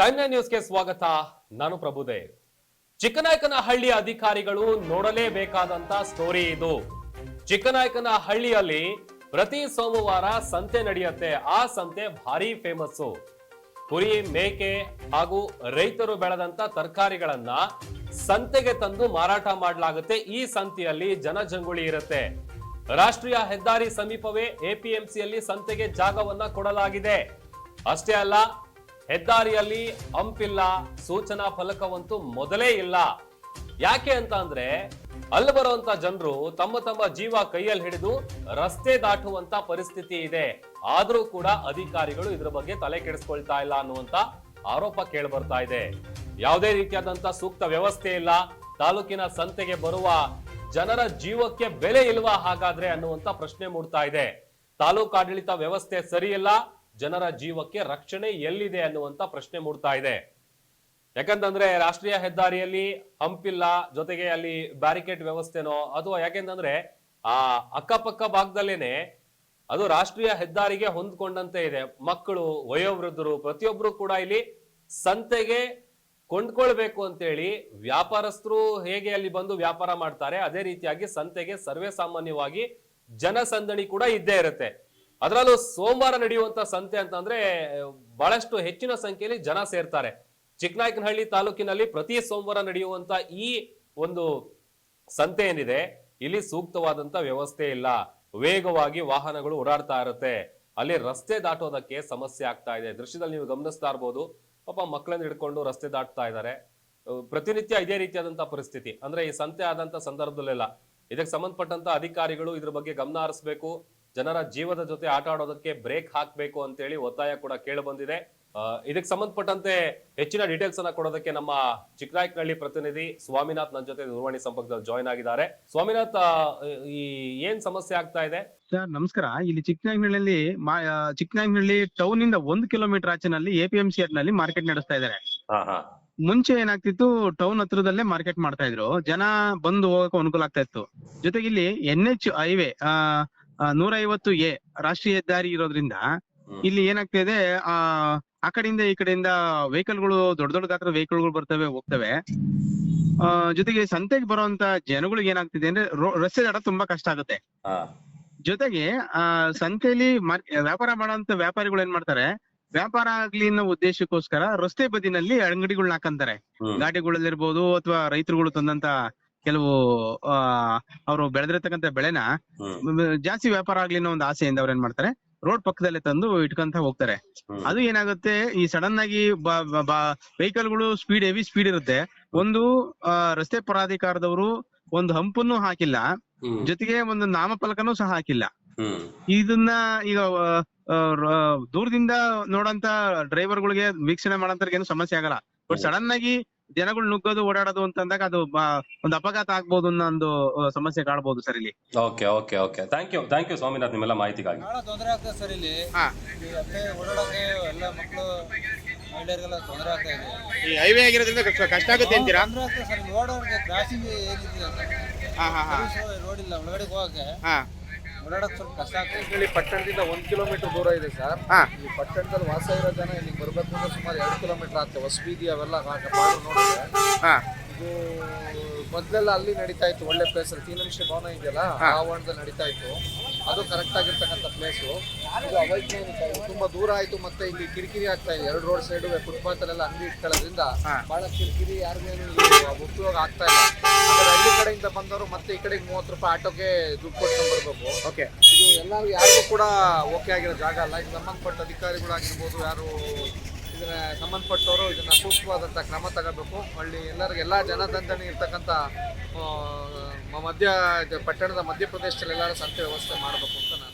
Time nine ನ್ಯೂಸ್ಗೆ ಸ್ವಾಗತ. ನಾನು ಪ್ರಭುದೇವ್ ಚಿಕ್ಕನಾಯಕನಹಳ್ಳಿ ಅಧಿಕಾರಿಗಳು ನೋಡಲೇಬೇಕಾದಂತ ಸ್ಟೋರಿ ಇದು. ಚಿಕ್ಕನಾಯಕನಹಳ್ಳಿಯಲ್ಲಿ ಪ್ರತಿ ಸೋಮವಾರ ಸಂತೆ ನಡೆಯುತ್ತೆ. ಆ ಸಂತೆ ಭಾರಿ ಫೇಮಸ್ಸು. ಕುರಿ ಮೇಕೆ ಹಾಗೂ ರೈತರು ಬೆಳೆದಂತ ತರಕಾರಿಗಳನ್ನ ಸಂತೆಗೆ ತಂದು ಮಾರಾಟ ಮಾಡಲಾಗುತ್ತೆ. ಈ ಸಂತೆಯಲ್ಲಿ ಜನಜಂಗುಳಿ ಇರುತ್ತೆ. ರಾಷ್ಟ್ರೀಯ ಹೆದ್ದಾರಿ ಸಮೀಪವೇ ಎಪಿಎಂಸಿಯಲ್ಲಿ ಸಂತೆಗೆ ಜಾಗವನ್ನ ಕೊಡಲಾಗಿದೆ. ಅಷ್ಟೇ ಅಲ್ಲ ಹೆದ್ದಾರಿಯಲ್ಲಿ ಹಂಪಿಲ್ಲ, ಸೂಚನಾ ಫಲಕವಂತೂ ಮೊದಲೇ ಇಲ್ಲ. ಯಾಕೆ ಅಂತ ಅಂದ್ರೆ, ಅಲ್ಲಿ ಬರುವಂತ ಜನರು ತಮ್ಮ ತಮ್ಮ ಜೀವ ಕೈಯಲ್ಲಿ ಹಿಡಿದು ರಸ್ತೆ ದಾಟುವಂತ ಪರಿಸ್ಥಿತಿ ಇದೆ. ಆದರೂ ಕೂಡ ಅಧಿಕಾರಿಗಳು ಇದ್ರ ಬಗ್ಗೆ ತಲೆ ಕೆಡಿಸ್ಕೊಳ್ತಾ ಇಲ್ಲ ಅನ್ನುವಂತ ಆರೋಪ ಕೇಳಿ ಬರ್ತಾ ಇದೆ. ಯಾವುದೇ ರೀತಿಯಾದಂತ ಸೂಕ್ತ ವ್ಯವಸ್ಥೆ ಇಲ್ಲ. ತಾಲೂಕಿನ ಸಂತೆಗೆ ಬರುವ ಜನರ ಜೀವಕ್ಕೆ ಬೆಲೆ ಇಲ್ವಾ ಹಾಗಾದ್ರೆ ಅನ್ನುವಂತ ಪ್ರಶ್ನೆ ಮೂಡ್ತಾ ಇದೆ. ತಾಲೂಕಾಡಳಿತ ವ್ಯವಸ್ಥೆ ಸರಿಯಿಲ್ಲ. ಜನರ ಜೀವಕ್ಕೆ ರಕ್ಷಣೆ ಎಲ್ಲಿದೆ ಅನ್ನುವಂತ ಪ್ರಶ್ನೆ ಮೂಡ್ತಾ ಇದೆ. ಯಾಕಂತಂದ್ರೆ ರಾಷ್ಟ್ರೀಯ ಹೆದ್ದಾರಿಯಲ್ಲಿ ಹಂಪಿಲ್ಲ, ಜೊತೆಗೆ ಅಲ್ಲಿ ಬ್ಯಾರಿಕೇಡ್ ವ್ಯವಸ್ಥೆನೋ, ಅಥವಾ ಯಾಕೆಂತಂದ್ರೆ ಆ ಅಕ್ಕಪಕ್ಕ ಭಾಗದಲ್ಲೇನೆ ಅದು ರಾಷ್ಟ್ರೀಯ ಹೆದ್ದಾರಿಗೆ ಹೊಂದ್ಕೊಂಡಂತೆ ಇದೆ. ಮಕ್ಕಳು, ವಯೋವೃದ್ಧರು, ಪ್ರತಿಯೊಬ್ರು ಕೂಡ ಇಲ್ಲಿ ಸಂತೆಗೆ ಕೊಂಡ್ಕೊಳ್ಬೇಕು ಅಂತೇಳಿ ವ್ಯಾಪಾರಸ್ಥರು ಹೇಗೆ ಅಲ್ಲಿ ಬಂದು ವ್ಯಾಪಾರ ಮಾಡ್ತಾರೆ, ಅದೇ ರೀತಿಯಾಗಿ ಸಂತೆಗೆ ಸರ್ವೇ ಸಾಮಾನ್ಯವಾಗಿ ಜನಸಂದಣಿ ಕೂಡ ಇದ್ದೇ ಇರುತ್ತೆ. ಅದರಲ್ಲೂ ಸೋಮವಾರ ನಡೆಯುವಂತ ಸಂತೆ ಅಂತಂದ್ರೆ, ಬಹಳಷ್ಟು ಹೆಚ್ಚಿನ ಸಂಖ್ಯೆಯಲ್ಲಿ ಜನ ಸೇರ್ತಾರೆ. ಚಿಕ್ಕನಾಯಕನಹಳ್ಳಿ ತಾಲೂಕಿನಲ್ಲಿ ಪ್ರತಿ ಸೋಮವಾರ ನಡೆಯುವಂತ ಈ ಒಂದು ಸಂತೆ ಏನಿದೆ, ಇಲ್ಲಿ ಸೂಕ್ತವಾದಂತ ವ್ಯವಸ್ಥೆ ಇಲ್ಲ. ವೇಗವಾಗಿ ವಾಹನಗಳು ಓಡಾಡ್ತಾ ಇರುತ್ತೆ. ಅಲ್ಲಿ ರಸ್ತೆ ದಾಟೋದಕ್ಕೆ ಸಮಸ್ಯೆ ಆಗ್ತಾ ಇದೆ. ದೃಶ್ಯದಲ್ಲಿ ನೀವು ಗಮನಿಸ್ತಾ ಇರ್ಬೋದು. ಪಾಪ ಮಕ್ಕಳನ್ನ ಹಿಡ್ಕೊಂಡು ರಸ್ತೆ ದಾಟ್ತಾ ಇದ್ದಾರೆ. ಪ್ರತಿನಿತ್ಯ ಇದೇ ರೀತಿಯಾದಂತಹ ಪರಿಸ್ಥಿತಿ. ಅಂದ್ರೆ ಈ ಸಂತೆ ಆದಂತ ಸಂದರ್ಭದಲ್ಲೆಲ್ಲ. ಇದಕ್ಕೆ ಸಂಬಂಧಪಟ್ಟಂತ ಅಧಿಕಾರಿಗಳು ಇದ್ರ ಬಗ್ಗೆ ಗಮನ ಹರಿಸಬೇಕು. ಜನರ ಜೀವದ ಜೊತೆ ಆಟ ಆಡೋದಕ್ಕೆ ಬ್ರೇಕ್ ಹಾಕ್ಬೇಕು ಅಂತೇಳಿ ಒತ್ತಾಯ ಕೂಡ ಕೇಳಿ ಬಂದಿದೆ. ಇದಕ್ಕೆ ಸಂಬಂಧಪಟ್ಟಂತೆ ಹೆಚ್ಚಿನ ಡೀಟೇಲ್ಸ್ ಅನ್ನ ಕೊಡೋದಕ್ಕೆ ನಮ್ಮ ಚಿಕ್ಕನಾಯಕನಹಳ್ಳಿ ಪ್ರತಿನಿಧಿ ಸ್ವಾಮಿನಾಥ್ ನನ್ನ ಜೊತೆ ದೂರವಾಣಿ ಸಂಪರ್ಕದಲ್ಲಿ ಜಾಯ್ನ್ ಆಗಿದ್ದಾರೆ. ಸ್ವಾಮಿನಾಥ್ ಈ ಏನ್ ಸಮಸ್ಯೆ ಆಗ್ತಾ ಇದೆ? ಸರ್ ನಮಸ್ಕಾರ. ಇಲ್ಲಿ ಚಿಕ್ಕನಾಯಕನಹಳ್ಳಿ ಚಿಕ್ಕನಾಯಕನಹಳ್ಳಿ ಟೌನ್ ಇಂದ ಒಂದು ಕಿಲೋಮೀಟರ್ ಆಚೆನಲ್ಲಿ ಎಪಿಎಂಸಿ ನಲ್ಲಿ ಮಾರ್ಕೆಟ್ ನಡೆಸ್ತಾ ಇದ್ದಾರೆ. ಮುಂಚೆ ಏನಾಗ್ತಿತ್ತು ಟೌನ್ ಹತ್ರದಲ್ಲೇ ಮಾರ್ಕೆಟ್ ಮಾಡ್ತಾ ಇದ್ರು. ಜನ ಬಂದು ಹೋಗಕ್ಕೆ ಅನುಕೂಲ ಆಗ್ತಾ ಇತ್ತು. ಜೊತೆಗೆ ಇಲ್ಲಿ ಎನ್ ಎಚ್ ಹೈವೇ ನೂರ ಐವತ್ತು ಎ ರಾಷ್ಟ್ರೀಯ ಹೆದ್ದಾರಿ ಇರೋದ್ರಿಂದ ಇಲ್ಲಿ ಏನಾಗ್ತಾ ಇದೆ ಆ ಆ ಕಡೆಯಿಂದ ಈ ಕಡೆಯಿಂದ ವೆಹಿಕಲ್ಗಳು ದೊಡ್ಡ ದೊಡ್ಡ ಗಾತ್ರ ವೆಹಿಕಲ್ಗಳು ಬರ್ತವೆ ಹೋಗ್ತವೆ. ಆ ಜೊತೆಗೆ ಸಂತೆಗೆ ಬರುವಂತ ಜನಗಳಿಗೆ ಏನಾಗ್ತಿದೆ ಅಂದ್ರೆ ರಸ್ತೆ ದಾಟ ತುಂಬಾ ಕಷ್ಟ ಆಗುತ್ತೆ. ಜೊತೆಗೆ ಆ ಸಂತೆಯಲ್ಲಿ ವ್ಯಾಪಾರ ಮಾಡುವಂತ ವ್ಯಾಪಾರಿಗಳು ಏನ್ ಮಾಡ್ತಾರೆ ವ್ಯಾಪಾರ ಆಗ್ಲಿ ಅನ್ನೋ ಉದ್ದೇಶಕ್ಕೋಸ್ಕರ ರಸ್ತೆ ಬದಿನಲ್ಲಿ ಅಂಗಡಿಗಳನ್ನ ಹಾಕಂತಾರೆ. ಗಾಡಿಗಳಲ್ಲಿರ್ಬೋದು ಅಥವಾ ರೈತರುಗಳು ತಂದಂತ ಕೆಲವು ಅವರು ಬೆಳೆದಿರತಕ್ಕಂತ ಬೆಳೆನ ಜಾಸ್ತಿ ವ್ಯಾಪಾರ ಆಗ್ಲಿ ಅನ್ನೋ ಒಂದು ಆಸೆಯಿಂದ ಅವ್ರು ಏನ್ ಮಾಡ್ತಾರೆ ರೋಡ್ ಪಕ್ಕದಲ್ಲೇ ತಂದು ಇಟ್ಕೊಂತ ಹೋಗ್ತಾರೆ. ಅದು ಏನಾಗುತ್ತೆ ಈ ಸಡನ್ ಆಗಿ ವೆಹಿಕಲ್ಗಳು ಸ್ಪೀಡ್ ಹೆವಿ ಸ್ಪೀಡ್ ಇರುತ್ತೆ. ಒಂದು ರಸ್ತೆ ಪ್ರಾಧಿಕಾರದವರು ಒಂದು ಹಂಪನ್ನು ಹಾಕಿಲ್ಲ ಜೊತೆಗೆ ಒಂದು ನಾಮಫಲಕನೂ ಸಹ ಹಾಕಿಲ್ಲ. ಇದನ್ನ ಈಗ ದೂರದಿಂದ ನೋಡಂತ ಡ್ರೈವರ್ಗಳಿಗೆ ವೀಕ್ಷಣೆ ಮಾಡೋಂತವ್ರಿಗೆ ಏನು ಸಮಸ್ಯೆ ಆಗಲ್ಲ. ಬಟ್ ಸಡನ್ ಆಗಿ ಜನಗಳು ನುಗ್ಗೋದು ಓಡಾಡೋದು ಅಂತಂದಾಗ ಅದು ಒಂದು ಅಪಘಾತ ಆಗ್ಬೋದು ಅನ್ನೋ ಒಂದು ಸಮಸ್ಯೆ ಕಾಣಬಹುದು ಸರ್ ಇಲ್ಲಿ. Okay okay okay. Thank you thank you Swaminath ನಿಮ್ಮೆಲ್ಲ ಮಾಹಿತಿಗಾಗಿ. ಬಹಳ ತೊಂದರೆ ಆಗ್ತದೆ ಸರ್ ಇಲ್ಲಿ. ಹಾ. ಈ ಅತ್ತೆ ಓಡಾಡೋಕೆ ಎಲ್ಲ ಮಕ್ಕಳು ಮಹಿಳೆಯರಿಗೆಲ್ಲ ತೊಂದರೆ ಆಗ್ತಾ ಇದೆ. ಈ ಹೈವೇ ಆಗಿರೋದ್ರಿಂದ ಕಷ್ಟ ಆಗುತ್ತೆ ಅಂತೀರಾ? ತೊಂದರೆ ಆಗ್ತದೆ ಸರ್ ಹಾ ಹಾ ಕ್ರಾಸಿಂಗ್ ಏನಿದೆ ರೋಡ್ ಇಲ್ಲ ಒಳಗಡೆ ಹೋಗಕ್ಕೆ. ಓಡಾಡೋಕೆ ಸ್ವಲ್ಪ ಕಷ್ಟ ಆಗ್ತದೆ ಇಲ್ಲಿ ಪಟ್ಟಣದಿಂದ ಒಂದು ಕಿಲೋಮೀಟರ್ ದೂರ ಇದೆ ಸರ್. ಹಾ. ಈ ಪಟ್ಟಣದಲ್ಲಿ ವಾಸ ಇರೋ ಜನ ಇಲ್ಲಿಗೆ ಬರಬೇಕು ಅಂದ್ರೆ ಸುಮಾರು ಎರಡು ಕಿಲೋಮೀಟರ್ ಆಗ್ತದೆ ಹೊಸಬೀದಿ ಅವೆಲ್ಲ ನೋಡಿದ್ರೆ. ಇದು ಮೊದಲೆಲ್ಲ ಅಲ್ಲಿ ನಡೀತಾ ಇತ್ತು. ಒಳ್ಳೆ ಪ್ಲೇಸ್ ಅಲ್ಲಿ. ತೀನಂಶ ಭವನ ಇದೆಯಲ್ಲ ಆ ಆವರಣದಲ್ಲಿ ನಡೀತಾ ಇತ್ತು. ಅದು ಕರೆಕ್ಟ್ ಆಗಿರ್ತಕ್ಕಂಥ ಪ್ಲೇಸು ಇದು ಅವೈಜ್ಞಾನಿಕ ಇದು ತುಂಬಾ ದೂರ ಆಯ್ತು ಮತ್ತೆ ಇಲ್ಲಿ ಕಿರಿಕಿರಿ ಆಗ್ತಾ ಇದೆ. ಎರಡು ರೋಡ್ ಸೈಡ್ ಫುಟ್ಪಾತ್ ಅಲ್ಲೆಲ್ಲ ಅಂಗಡಿ ಇಟ್ಕೊಳ್ಳೋದ್ರಿಂದ ಬಹಳ ಕಿರಿಕಿರಿ ಯಾರಿಗೇನು ಉಪಯೋಗ ಆಗ್ತಾ ಇಲ್ಲ. ಹಳ್ಳಿ ಕಡೆಯಿಂದ ಬಂದವರು ಮತ್ತೆ ಈ ಕಡೆಗೆ ಮೂವತ್ತು ರೂಪಾಯಿ ಆಟೋಗೆ ದುಡ್ಡು ಕೊಟ್ಟು ಬರ್ಬೇಕು. ಓಕೆ. ಇದು ಎಲ್ಲರೂ ಯಾರಿಗೂ ಕೂಡ ಓಕೆ ಆಗಿರೋ ಜಾಗ ಅಲ್ಲ. ಇದು ಸಂಬಂಧಪಟ್ಟ ಅಧಿಕಾರಿಗಳಾಗಿರ್ಬೋದು ಯಾರು ಇದನ್ನ ಸಂಬಂಧಪಟ್ಟವರು ಇದನ್ನ ಸೂಕ್ತವಾದಂಥ ಕ್ರಮ ತಗೋಬೇಕು. ಹಳ್ಳಿ ಎಲ್ಲರಿಗೂ ಎಲ್ಲ ಜನದಂದಣಿ ಇರ್ತಕ್ಕಂಥ ಮಧ್ಯ ಪಟ್ಟಣದ ಮಧ್ಯಪ್ರದೇಶದಲ್ಲಿ ಎಲ್ಲರೂ ಸಂತೆ ವ್ಯವಸ್ಥೆ ಮಾಡಬೇಕು ಅಂತ ನಾನು